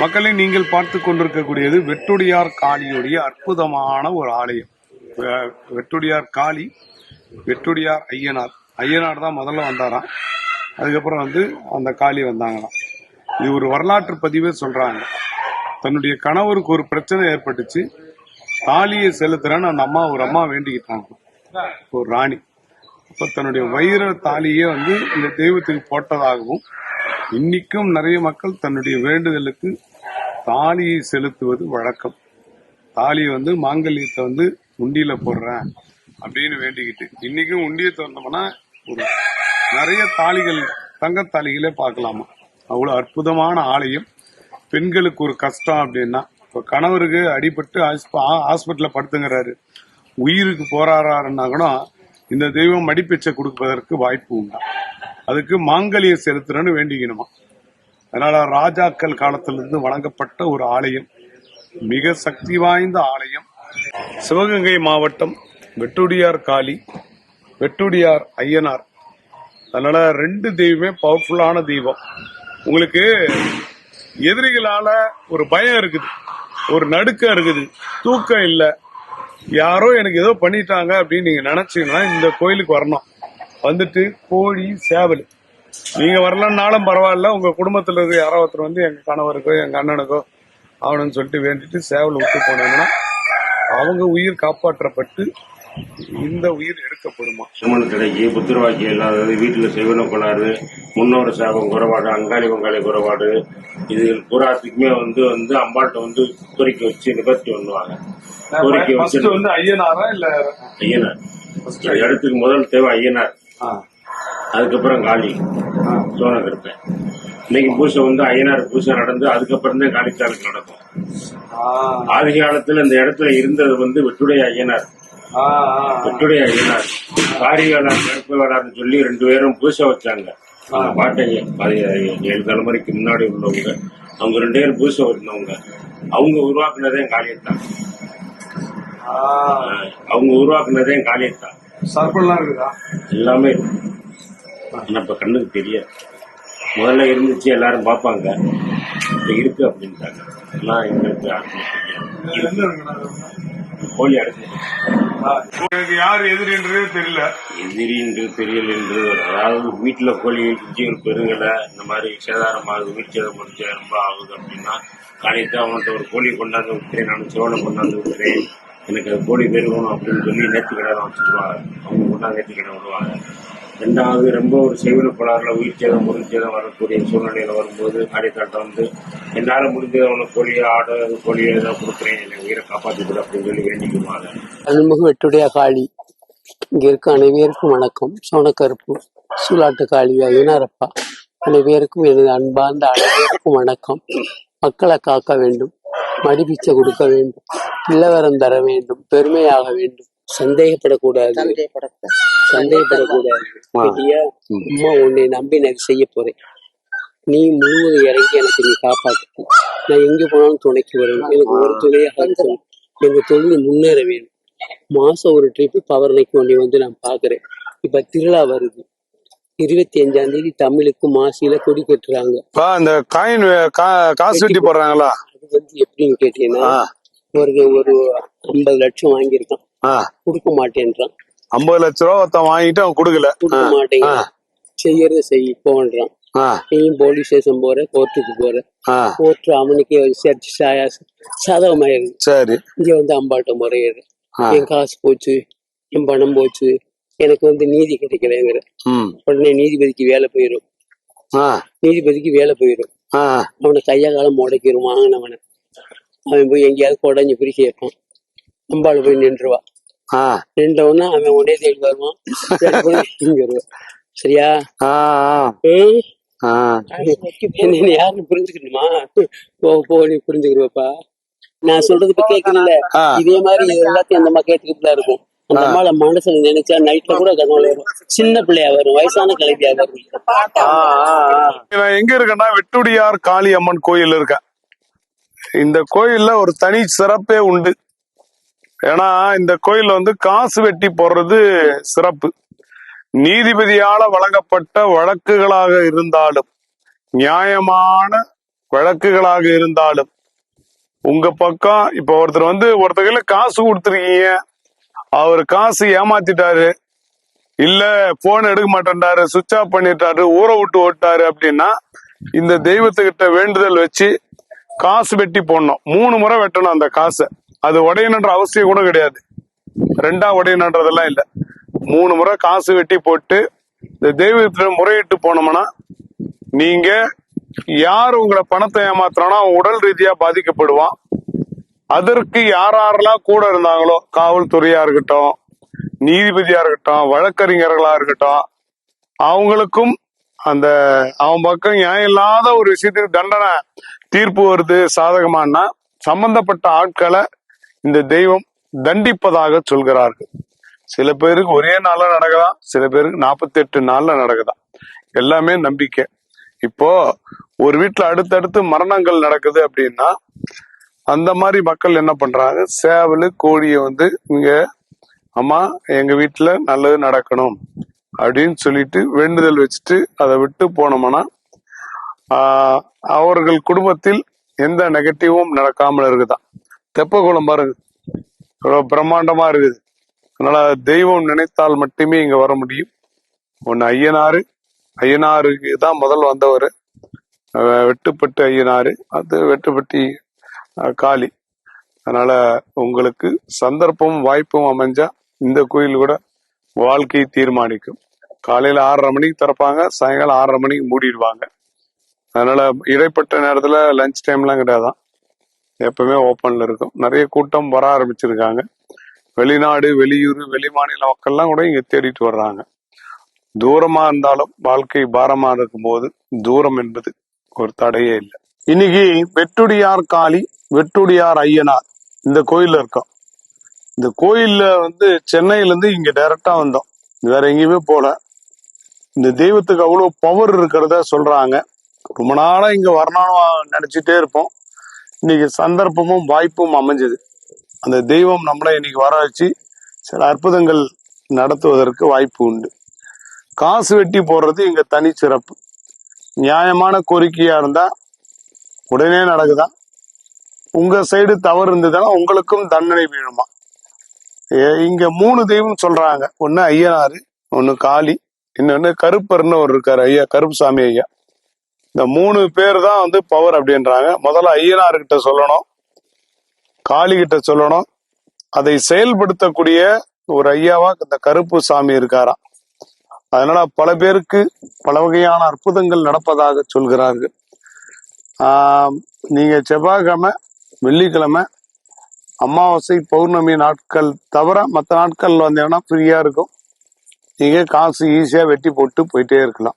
மக்களை நீங்கள் பார்த்து கொண்டிருக்கக்கூடியது வெட்டுடியார் காளியுடைய அற்புதமான ஒரு ஆலயம். வெட்டுடியார் காளி வெட்டுடியார் ஐயனார். ஐயனார் தான் முதல்ல வந்தாராம். அதுக்கப்புறம் வந்து அந்த காளி வந்தாங்களாம். இது ஒரு வரலாற்று பதிவே சொல்றாங்க. தன்னுடைய கணவருக்கு ஒரு பிரச்சனை ஏற்பட்டுச்சு. தாலியை செலுத்துறேன்னு அந்த அம்மா ஒரு அம்மா வேண்டிக்கிட்டாங்க. ஒரு ராணி. அப்ப தன்னுடைய வைர தாலியை வந்து இந்த தெய்வத்துக்கு போட்டதாகவும் இன்னைக்கும் நிறைய மக்கள் தன்னுடைய வேண்டுதலுக்கு தாலியை செலுத்துவது வழக்கம். தாலி வந்து மாங்கல்யத்தை வந்து உண்டியில போடுறேன் அப்படின்னு வேண்டிக்கிட்டு. இன்னைக்கும் உண்டியை திறந்தோம்னா ஒரு நிறைய தாலிகள் தங்கத்தாலிகளே பார்க்கலாமா? அவ்வளோ அற்புதமான ஆலயம். பெண்களுக்கு ஒரு கஷ்டம் அப்படின்னா இப்போ கணவருக்கு அடிபட்டு ஹாஸ்பிட்டலில் படுத்துங்கிறாரு. உயிருக்கு போராடுறாருன்னா கூட இந்த தெய்வம் மடிப்பிச்சை கொடுப்பதற்கு வாய்ப்பு உண்டா? அதுக்கு மாங்கல்யம் செலுத்தணும்னு வேண்டிக்கணுமா? அதனால ராஜாக்கள் காலத்திலிருந்து வழங்கப்பட்ட ஒரு ஆலயம் மிக சக்தி வாய்ந்த ஆலயம் சிவகங்கை மாவட்டம் வெட்டுடியார் காளி வெட்டுடியார் ஐயனார். அதனால ரெண்டு தெய்வமே பவர்ஃபுல்லான தெய்வம். உங்களுக்கு எதிரிகளால ஒரு பயம் இருக்குது ஒரு நடுக்கம் இருக்குது தூக்கம் இல்லை. யாரோ எனக்கு ஏதோ பண்ணிட்டாங்க அப்படின்னு நீங்க நினைச்சீங்கன்னா இந்த கோயிலுக்கு வரணும். வந்துட்டு கோழி சேவல். நீங்க வரலன்னாலும் பரவாயில்ல. உங்க குடும்பத்துல இருக்க யாரோ ஒருத்தர் வந்து எங்க கணவருக்கோ எங்க அண்ணனுக்கோ அவனுன்னு சொல்லிட்டு வேண்டிட்டு சேவல் விட்டு போனாங்கன்னா அவங்க உயிர் காப்பாற்றப்பட்டு இந்த உயிர் எடுக்கப்படுமா? சுமன் கிடைக்கி புத்திரவாக்கியம் இல்லாதது வீட்டில் செய்வன கோளாறு முன்னோர சாபம் குறைபாடு அங்காளி பங்காளி குறைபாடு இது பூராத்துக்குமே வந்து வந்து அம்பாள்கிட்ட வந்து கோரிக்கை வச்சு நிவர்த்தி பண்ணுவாங்க. கோரிக்கை வச்சு வந்து ஐயனாரா இல்ல? ஐயனார். இடத்துக்கு முதல் தேவை ஐயனார். அதுக்கப்புறம் காளி. ஆ. சோனகருப்பேன் இன்னைக்கு பூசை வந்து ஐயனார் பூசை நடந்து அதுக்கப்புறம் தான் காளிச்சாலுக்கு நடக்கும். ஆதி காலத்துல இந்த இடத்துல இருந்தது வந்து வெட்டுடைய ஐயனார். வெட்டுடைய ஐயனார். காரியாளர் கருப்பு வேளார்னு சொல்லி ரெண்டு பேரும் பூசை வச்சாங்க. பாட்டைங்க ஏழு தலைமுறைக்கு முன்னாடி உள்ளவங்க. அவங்க ரெண்டு பேரும் பூசை வச்சிருந்தவங்க. அவங்க உருவாக்குனதே காளியத்தான். அவங்க உருவாக்குனதே காளியத்தான். சர்ப்பெல்லாம் இருக்குதா? எல்லாமே இருக்கு. ஆனா இப்ப கண்ணுக்கு தெரியாது. முதல்ல இருந்துச்சு எல்லாரும் பார்ப்பாங்க. இப்ப இருக்கு அப்படின்ட்டாங்க எல்லாம் யாருக்குமே என்ன இருக்குண்ணா? கோழி எனக்கு யார் எதிரின்றதே தெரியல. எதிரி என்று தெரியல என்று அதாவது வீட்டுல கோழி குஞ்சுகள் பெருகலை இந்த மாதிரி சேதாரம் ஆகுது வீட்டு சேதம் முடிச்சு ரொம்ப ஆகுது அப்படின்னா காலையிட்டு அவன்கிட்ட ஒரு கோழி கொண்டாந்து விட்டுறேன் நான் சோளை கொண்டாந்து விட்டுறேன் எனக்கு அது பேர் வேணும் அப்படின்னு சொல்லி நேற்று கடை வச்சுக்குவாங்க அவங்க கொண்டாந்து நேற்று கடை விடுவாங்க. ரெண்டாவது ரொம்ப ஒரு செய்வன கோளாறுல உயிர் சேதம் பொருள் சேதம் வரக்கூடிய சூழ்நிலையில் வரும்போது காரியத்தாட்ட வந்து என்னால் முடிஞ்சது அவனுக்கு கோழியை ஆடு கோழியை ஏதோ கொடுக்குறேன். எனக்கு உயிரை காப்பாற்றிவிடு அப்படின்னு சொல்லி வேண்டிக்குவாங்க. அருள்மிகு வெட்டுடைய காளி. இங்கே இருக்க அனைவருக்கும் வணக்கம். சோனக்கருப்பு சூலாட்டு காளி ஐயனாரப்பா அனைவருக்கும் எனது அன்பார்ந்த அனைவருக்கும் வணக்கம். மக்களை காக்க வேண்டும். மடிபிச்சை கொடுக்க வேண்டும். பிள்ளவரம் தர வேண்டும். பெருமையாக வேண்டும். சந்தேகப்படக்கூடாது. சந்தேகப்படக்கூடாது? அம்மா உன்னை நம்பி நான் செய்ய போறேன். நீ முழுவதும் இறங்கி எனக்கு நீ காப்பாத்து. நான் எங்க போனாலும் துணைக்கு வரணும் எனக்கு ஒரு துணையாக எங்க தொழில் முன்னேற வேணும் மாசம் ஒரு ட்ரிப் பவர்னைக்கு ஒன்றை வந்து நான் பாக்குறேன் இப்ப திருவிழா வருது. இருபத்தி அஞ்சாம் தேதி தமிழுக்கு மாசியில கொடி கட்டுறாங்க. பா இந்த காயின் காசு கட்டி போடுறாங்களா? அது வந்து எப்படின்னு கேட்டீங்கன்னா ஒரு ஒரு ஐம்பது லட்சம் வாங்கியிருக்கான். கொடுக்க மாட்டேன்றான். ஐம்பது லட்ச ரூபா ஒருத்தன் வாங்கிட்டு அவன் கொடுக்கல. கொடுக்க மாட்டேங்கிறான் செய்யறத செய் போன்றான். நீயும் போலீஸ் ஸ்டேஷன் போற கோர்ட்டுக்கு போற. கோர்ட்டு அவனுக்கே சர்ச் சாதகமாயிருது சரி. இங்க வந்து அம்பாட்ட முறையிடு. என் காசு போச்சு என் பணம் போச்சு எனக்கு வந்து நீதி கிடைக்கலங்கிற. உடனே நீதிபதிக்கு வேலை போயிடும் நீதிபதிக்கு வேலை போயிடும் ஆ அவனை கையா காலம் முடக்கிடும் வாங்கினவனை அவன் போய் எங்கேயாவது குடஞ்சி பிரி கேட்பான் அம்பாள் போய் நின்றுவா. ஆ. நின்றவனா அவன் உடனே தேடி வருவான். இங்க சரியா? என்ன யாருன்னு புரிஞ்சுக்கணுமா? போ போ நீ புரிஞ்சுக்கிறப்பா நான் சொல்றது இப்ப கேட்கல. இதே மாதிரி எல்லாத்தையும் அந்த அம்மா கேட்டுக்கிட்டு தான் இருக்கும். அந்த அம்மால மனசுல நினைச்சா நைட்ல கூட கனவுல வரும். சின்ன பிள்ளையா வரும் வயசான கிளவியா வரும். நான் எங்க இருக்கேன்னா வெட்டுடியார் காளி அம்மன் கோயில் இருக்கேன் இந்த கோயில்ல ஒரு தனி சிறப்பே உண்டு. ஏன்னா இந்த கோயில்ல வந்து காசு வெட்டி போடுறது சிறப்பு. நீதிபதியால வழங்கப்பட்ட வழக்குகளாக இருந்தாலும் நியாயமான வழக்குகளாக இருந்தாலும் உங்க பக்கம் இப்ப ஒருத்தர் வந்து ஒருத்தர் கையில காசு கொடுத்துருக்கீங்க அவர் காசு ஏமாத்திட்டாரு. இல்ல போன் எடுக்க மாட்டேன்டாரு சுவிட்ச் ஆஃப் பண்ணிட்டாரு ஊரை விட்டு ஓட்டாரு அப்படின்னா இந்த தெய்வத்துக்கிட்ட வேண்டுதல் வச்சு காசு வெட்டி போடணும். மூணு முறை வெட்டணும் அந்த காசை. அது உடையணுன்ற அவசியம் கூட கிடையாது. ரெண்டா உடையணுன்றதெல்லாம் இல்ல. மூணு முறை காசு வெட்டி போட்டு இந்த தெய்வத்துல முறையிட்டு போனோம்னா நீங்க யார் உங்களை பணத்தை ஏமாத்துறானோ அவன் உடல் ரீதியா பாதிக்கப்படுவான். அதற்கு யார் யாரெல்லாம் கூட இருந்தாங்களோ காவல்துறையா இருக்கட்டும் நீதிபதியா இருக்கட்டும் வழக்கறிஞர்களா இருக்கட்டும் அவங்களுக்கும் அந்த அவன் பக்கம் நியாயம் இல்லாத ஒரு விஷயத்துக்கு தண்டனை தீர்ப்பு வருது சாதகமானா சம்பந்தப்பட்ட ஆட்களை இந்த தெய்வம் தண்டிப்பதாக சொல்கிறார்கள். சில பேருக்கு ஒரே நாள்ல நடக்குதாம் சில பேருக்கு நாற்பத்தி எட்டு நாள்ல நடக்குதான். எல்லாமே நம்பிக்கை. இப்போ ஒரு வீட்டுல அடுத்தடுத்து மரணங்கள் நடக்குது அப்படின்னா அந்த மாதிரி மக்கள் என்ன பண்றாங்க? சேவல் கோழியை வந்து இங்க அம்மா எங்க வீட்டுல நல்லது நடக்கணும் அப்படின்னு சொல்லிட்டு வேண்டுதல் வச்சுட்டு அதை விட்டு போனோம்னா அவர்கள் குடும்பத்தில் எந்த நெகட்டிவும் நடக்காமல் இருக்குதான். தெப்பகுளம் பாருங்க. எவ்வளவு பிரம்மாண்டமா இருக்குது. அதனால தெய்வம் நினைத்தால் மட்டுமே இங்க வர முடியும். ஒன்னு ஐயனாரு. ஐயனாருக்கு தான் முதல் வந்தவர். வெட்டுப்பட்டு ஐயனாரு. அது வெட்டுப்பட்டி காலி. காளி அதனால உங்களுக்கு சந்தர்ப்பம் வாய்ப்பும் அமைஞ்சா இந்த கோயில் கூட வாழ்க்கையை தீர்மானிக்கும். காலையில ஆறரை மணிக்கு திறப்பாங்க சாயங்காலம் ஆறரை மணிக்கு மூடிடுவாங்க. அதனால இடைப்பட்ட நேரத்துல லஞ்ச் டைம்லாம் கிடையாதான். எப்பவுமே ஓப்பன்ல இருக்கும். நிறைய கூட்டம் வர ஆரம்பிச்சிருக்காங்க. வெளிநாடு வெளியூர் வெளி மாநில மக்கள்லாம் கூட இங்க தேடிட்டு வர்றாங்க. தூரமா இருந்தாலும் வாழ்க்கை பாரமா இருக்கும் போது தூரம் என்பது ஒரு தடையே இல்லை. இன்னைக்கு வெட்டுடியார் காளி வெட்டுடியார் ஐயனார் இந்த கோயில்ல இருக்கோம். இந்த கோயில்ல வந்து சென்னையில இருந்து இங்க டைரக்டா வந்தோம். வேற எங்கேயுமே போல. இந்த தெய்வத்துக்கு அவ்வளவு பவர் இருக்கிறத சொல்றாங்க. ரொம்ப நாளா இங்க வரணும்னு நினைச்சிட்டே இருப்போம். இன்னைக்கு சந்தர்ப்பமும் வாய்ப்பும் அமைஞ்சது. அந்த தெய்வம் நம்மளை இன்னைக்கு வர வச்சு சில அற்புதங்கள் நடத்துவதற்கு வாய்ப்பு உண்டு. காசு வெட்டி போடுறது இங்க தனி சிறப்பு நியாயமான கோரிக்கையா இருந்தா உடனே நடக்குதா? உங்க சைடு தவறு இருந்ததுன்னா உங்களுக்கும் தண்டனை வீழுமா ஏ- இங்க மூணு தெய்வம் சொல்றாங்க. ஒன்னு ஐயனாரு ஒன்னு காளி இன்னொன்னு கருப்பர்னு ஒரு இருக்காரு ஐயா கருப்புசாமி ஐயா. இந்த மூணு பேர் தான் வந்து பவர் அப்படின்றாங்க. முதல்ல ஐயனார்கிட்ட சொல்லணும் காளி கிட்ட சொல்லணும். அதை செயல்படுத்தக்கூடிய ஒரு ஐயாவா இந்த கருப்பு சாமி இருக்காராம் அதனால பல பேருக்கு பல வகையான அற்புதங்கள் நடப்பதாக சொல்கிறார்கள். நீங்கள் நீங்க செவ்வாய்க்கிழமை வெள்ளிக்கிழமை அமாவாசை பௌர்ணமி நாட்கள் தவிர மற்ற நாட்கள் வந்தீங்கன்னா ஃப்ரீயா இருக்கும். நீங்க காசு ஈஸியா வெட்டி போட்டு போயிட்டே இருக்கலாம்.